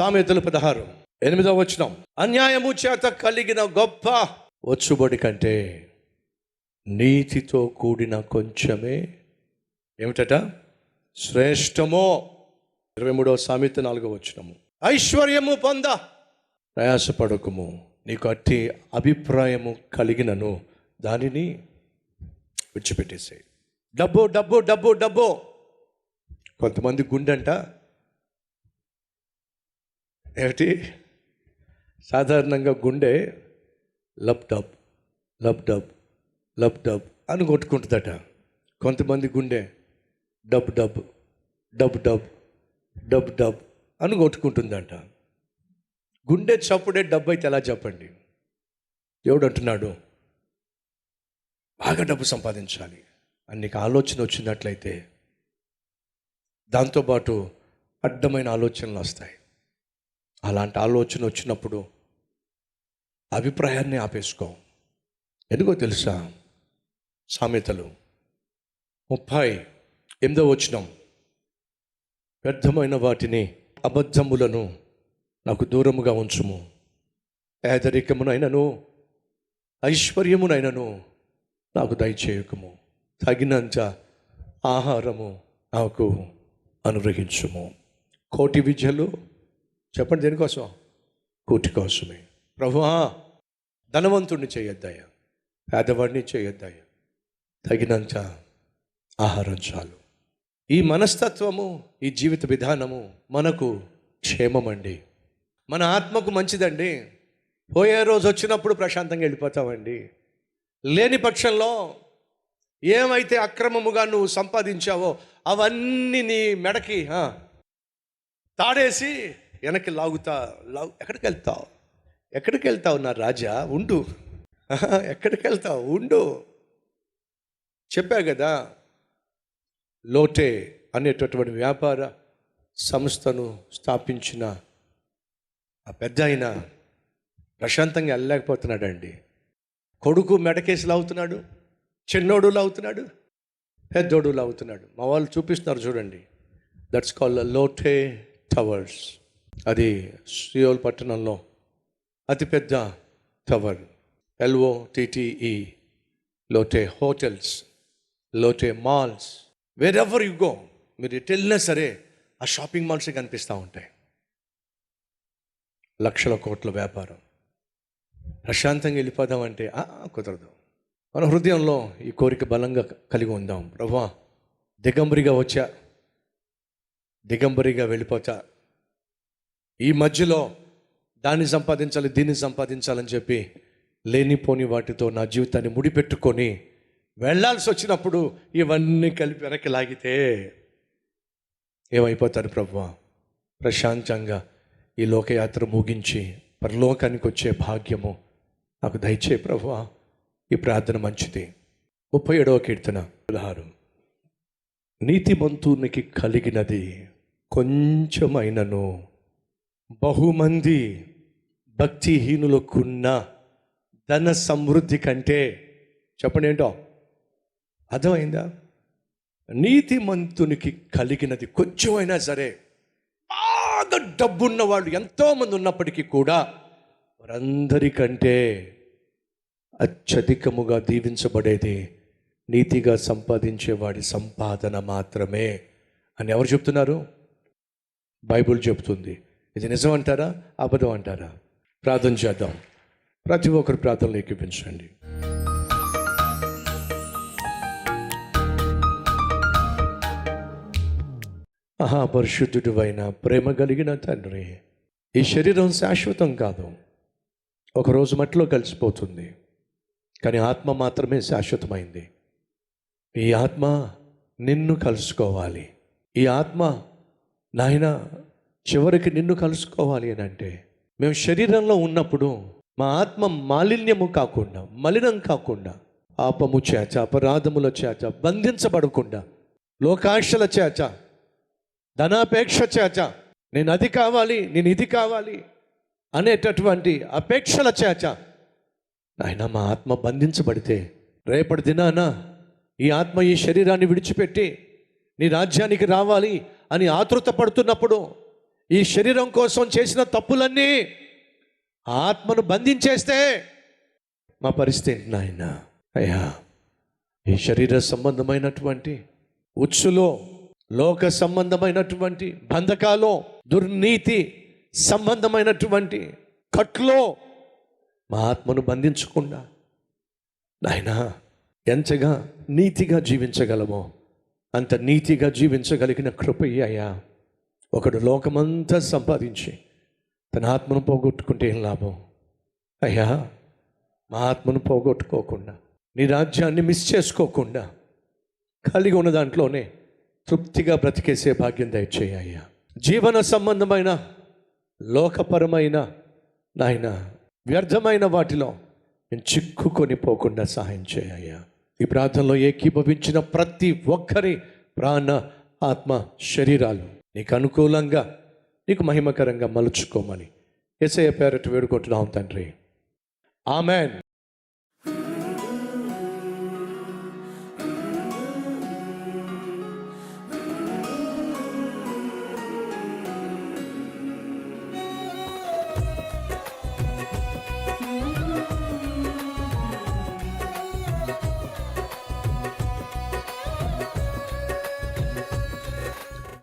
సామెతలు పదహారు. ఎనిమిదవ వచనం. అన్యాయము చేత కలిగిన గొప్ప వచ్చుబడి కంటే నీతితో కూడిన కొంచెమే ఏమిటట? శ్రేష్టమో. ఇరవై మూడవ సామెత నాలుగవ వచనము. ఐశ్వర్యము పొంద ప్రయాసపడకము. నీకు అట్టి అభిప్రాయము కలిగినను. దానిని విడిచిపెట్టేసాయి. డబ్బు డబ్బు డబ్బు డబ్బు. కొంతమంది గుండెంట ఏమిటి? సాధారణంగా గుండె lub dub lub dub dub అని కొట్టుకుంటుందట. కొంతమంది గుండె dub dub dub dub dub dub అని కొట్టుకుంటుందంట. గుండె చప్పుడే డబ్బు అయితే ఎలా చెప్పండి? దేవుడు అంటున్నాడు? బాగా డబ్బు సంపాదించాలి. అని నీకు ఆలోచన వచ్చినట్లయితే దాంతోపాటు అడ్డమైన ఆలోచనలు వస్తాయి. అలాంటి ఆలోచన వచ్చినప్పుడు అభిప్రాయాన్ని ఆపేసుకో. ఎందుకో తెలుసా? సామెతలు. ముప్పై ఎనిమిదో వచనం. వ్యర్థమైన వాటిని అబద్ధములను నాకు దూరముగా ఉంచుము. పేదరికమునైనను ఐశ్వర్యమునైనను నాకు దయచేయకము. తగినంత ఆహారము నాకు అనుగ్రహించుము. కోటి విద్యలు చెప్పండి దేనికోసం? కూటి కోసమే ప్రభువా ధనవంతుడిని చేయొద్దయ్యా. పేదవాడిని చేయొద్దయ్యా. తగినంత ఆహారం చాలు. ఈ మనస్తత్వము ఈ జీవిత విధానము మనకు క్షేమమండి. మన ఆత్మకు మంచిదండి. పోయే రోజు వచ్చినప్పుడు ప్రశాంతంగా వెళ్ళిపోతామండి. లేని పక్షంలో ఏమైతే అక్రమముగా నువ్వు సంపాదించావో అవన్నీ నీ మెడకి తాడేసి వెనక్కి లాగుతా లాగు ఎక్కడికి వెళ్తావు? ఎక్కడికి వెళ్తావు నా రాజా? ఉండు. ఎక్కడికి వెళ్తావు? ఉండు. చెప్పా కదా లోటే అనేటటువంటి వ్యాపార సంస్థను స్థాపించిన ఆ పెద్ద ఆయన ప్రశాంతంగా వెళ్ళలేకపోతున్నాడండి. కొడుకు మెడకేసి లాగుతున్నాడు చిన్నోడు లాగుతున్నాడు పెద్దోడు లాగుతున్నాడు మా వాళ్ళు చూపిస్తున్నారు చూడండి. దట్స్ కాల్ లోటే టవర్స్ అది శ్రీయోల్ పట్టణంలో అతిపెద్ద tower L O T T E Lotay hotels Lotay malls. Wherever you go మీరు ఎటు వెళ్ళినా సరే ఆ షాపింగ్ మాల్సే కనిపిస్తూ ఉంటాయి. లక్షల కోట్ల వ్యాపారం. ప్రశాంతంగా వెళ్ళిపోదామంటే "ఆ, కుదరదు. మన హృదయంలో ఈ కోరిక బలంగా కలిగి ఉందాం. ప్రభా దిగంబరిగా వచ్చా. దిగంబరిగా వెళ్ళిపోతా. ఈ మధ్యలో దాన్ని సంపాదించాలి దీన్ని సంపాదించాలని చెప్పి లేనిపోని వాటితో నా జీవితాన్ని ముడిపెట్టుకొని వెళ్ళాల్సి వచ్చినప్పుడు ఇవన్నీ కలిపి వెనక్కి లాగితే ఏమైపోతారు ప్రభు ప్రశాంతంగా ఈ లోకయాత్ర ముగించి పరలోకానికి వచ్చే భాగ్యము నాకు దయచే ప్రభు ఈ ప్రార్థన మంచిది. ముప్పై ఏడవ కీర్తన పదహారు నీతిమంతునికి కలిగినది కొంచెమైనను బహుమంది భక్తిహీనులకున్న ధన సమృద్ధి కంటే చెప్పండి ఏంటో? అర్థమైందా? నీతిమంతునికి కలిగినది కొంచెమైనా సరే బాగా డబ్బున్న వాళ్ళు ఎంతోమంది ఉన్నప్పటికీ కూడా వారందరికంటే అత్యధికముగా దీవించబడేది నీతిగా సంపాదించే వాడి సంపాదన మాత్రమే అని ఎవరు చెప్తున్నారు? బైబుల్ చెప్తుంది. ఇది నిజం అంటారా? అబద్ధం అంటారా? ప్రార్థన చేద్దాం. ప్రతి ఒక్కరు ప్రార్థనలు ఎక్కిపించండి. మహాపరిశుద్ధుడు అయిన ప్రేమ కలిగిన తండ్రి ఈ శరీరం శాశ్వతం కాదు. ఒకరోజు మట్టిలో కలిసిపోతుంది. కానీ ఆత్మ మాత్రమే శాశ్వతమైంది. ఈ ఆత్మ నిన్ను కలుసుకోవాలి. ఈ ఆత్మ నాయన చివరికి నిన్ను కలుసుకోవాలి అని అంటే మేము శరీరంలో ఉన్నప్పుడు మా ఆత్మ మాలిన్యము కాకుండా మలినం కాకుండా పాపము చేత అపరాధముల చేత బంధించబడకుండా లోకాశల చేత ధనాపేక్ష చేత నేను అది కావాలి నేను ఇది కావాలి అనేటటువంటి అపేక్షల చేత ఆయన మా ఆత్మ బంధించబడితే రేపటి దినాన ఈ ఆత్మ ఈ శరీరాన్ని విడిచిపెట్టి నీ రాజ్యానికి రావాలి అని ఆతృత పడుతున్నప్పుడు ఈ శరీరం కోసం చేసిన తప్పులన్నీ ఆత్మను బంధించేస్తే మా పరిస్థితి నాయన. అయ్యా ఈ శరీర సంబంధమైనటువంటి ఉచ్చులో లోక సంబంధమైనటువంటి బంధకాలో దుర్నీతి సంబంధమైనటువంటి కట్లో మా ఆత్మను బంధించకుండా నాయనా ఎంతగా నీతిగా జీవించగలమో అంత నీతిగా జీవించగలిగిన కృపయ్య అయ్యా. ఒకడు లోకమంతా సంపాదించి తన ఆత్మను పోగొట్టుకుంటే ఏం లాభం? అయ్యా మా ఆత్మను పోగొట్టుకోకుండా నీ రాజ్యాన్ని మిస్ చేసుకోకుండా కలిగి ఉన్న దాంట్లోనే తృప్తిగా బ్రతికేసే భాగ్యం దయచేయ అయ్యా. జీవన సంబంధమైన లోకపరమైన నాయన వ్యర్థమైన వాటిలో నేను చిక్కుకొని పోకుండా సహాయం చేయ్యా ఈ ప్రాంతంలో ఏకీభవించిన ప్రతి ఒక్కరి ప్రాణ ఆత్మ శరీరాలు నీకు అనుకూలంగా నీకు మహిమకరంగా మలుచుకోమని ఎస్ఐ పేరట్ వేడుకుంటున్నాం తండ్రి. ఆమెన్.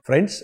ఫ్రెండ్స్